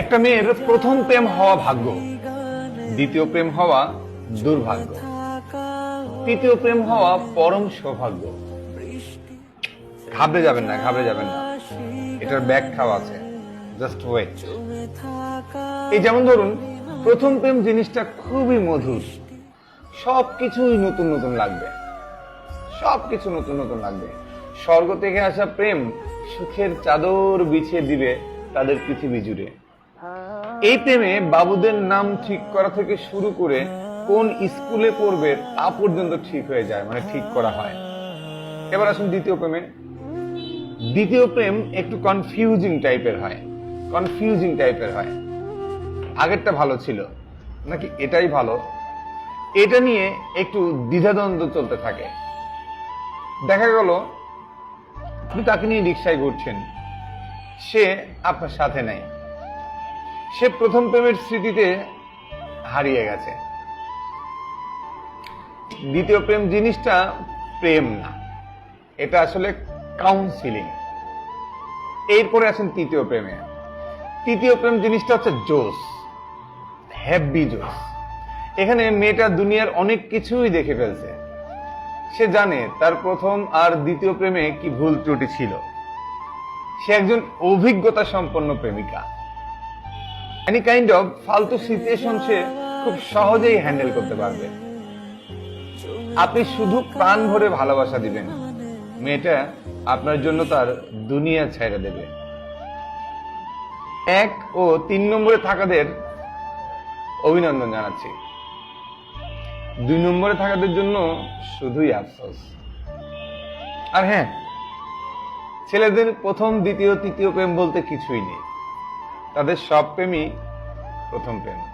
একটা মেয়ের প্রথম প্রেম হওয়া ভাগ্য, দ্বিতীয় প্রেম হওয়া দুর্ভাগ্য, তৃতীয় প্রেম হওয়া পরম সৌভাগ্য। ঘাবড়ে যাবেন না, ঘাবড়ে যাবেন না। এটার ব্যাখ্যাও আছে। জাস্ট ওয়েট এই যেমন ধরুন, প্রথম প্রেম জিনিসটা খুবই মধুর। সব কিছুই নতুন নতুন লাগবে। সব কিছু নতুন নতুন লাগবে। স্বর্গ থেকে আসা প্রেম সুখের চাদর বিছিয়ে দিবে তাদের পৃথিবী জুড়ে। এই প্রেমে বাবুদের নাম ঠিক করা থেকে শুরু করে কোন স্কুলে পড়বে তা পর্যন্ত ঠিক হয়ে যায় মানে ঠিক করা হয়। এবার আসুন দ্বিতীয় প্রেমে। দ্বিতীয় প্রেম একটু কনফিউজিং টাইপের হয় কনফিউজিং টাইপের হয়। আগেরটা ভালো ছিল, নাকি এটাই ভালো? এটা নিয়ে একটু দ্বিধাদ্বন্দ্ব চলতে থাকে। দেখা গেল, আপনি তাকে নিয়ে রিক্সায় ঘুরছেন, সে আপনার সাথে নেই। সে প্রথম প্রেমের স্মৃতিতে হারিয়ে গেছে। দ্বিতীয় প্রেম জিনিসটা প্রেম না। এটা আসলে কাউন্সিলিং এরপরে আছেন তৃতীয় প্রেমে। তৃতীয় প্রেম জিনিসটা হচ্ছে জোস হ্যাপি জোস এখানে মেয়েটা দুনিয়ার অনেক কিছুই দেখে ফেলছে। সে জানে তার প্রথম আর দ্বিতীয় প্রেমে কি ভুল ত্রুটি ছিল। সে একজন অভিজ্ঞতা সম্পন্ন প্রেমিকা। এনি কাইন্ড অফ ফালতু সিচুয়েশন সে খুব সহজেই হ্যান্ডেল করতে পারবে। আপনি শুধু প্রাণ ভরে ভালোবাসা দিবেন। মেয়েটা আপনার জন্য তার দুনিয়া ছেড়ে দেবে। এক ও তিন নম্বরে থাকাদের অভিনন্দন জানাচ্ছি। দুই নম্বরে থাকাদের জন্য শুধুই আফসোস। আর হ্যাঁ ছেলেদের প্রথম, দ্বিতীয়, তৃতীয় প্রেম বলতে কিছুই নেই। তাদের সব প্রেমই প্রথম প্রেম।